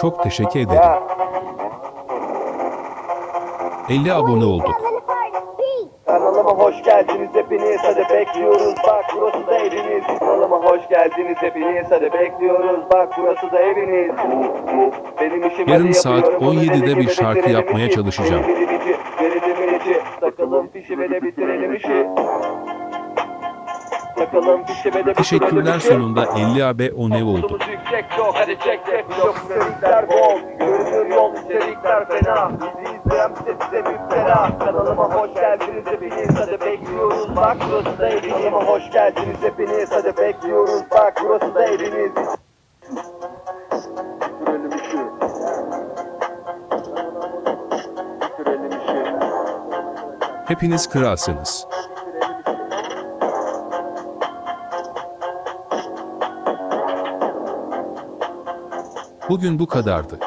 Çok teşekkür ederim. Ya 50 abone olduk. kanalıma hoş geldiniz hepiniz hadi bekliyoruz bak burası da eviniz. Kanalıma hoş geldiniz hepiniz hadi bekliyoruz bak burası da eviniz. Benim işim Yarın saat yapıyorum, bunu 17'de deli bir şarkı yapmaya çalışacağım. Takalım fişi ve de bitirelim işi. Teşekkürler sonunda 50 abone olduk. Modumuz yüksek çok hadi çek çek çok içerikler bol Görünür yol içerikler fena. Bizi izleyen bize size müptela Kanalıma hoş geldiniz hepiniz. Hadi bekliyoruz. Bak burası da eviniz Kanalıma hoş geldiniz hepiniz. Hadi bekliyoruz. Bak burası da eviniz Bitirelim işi. Bitirelim işi. Hepiniz kralsınız. Bugün bu kadardı.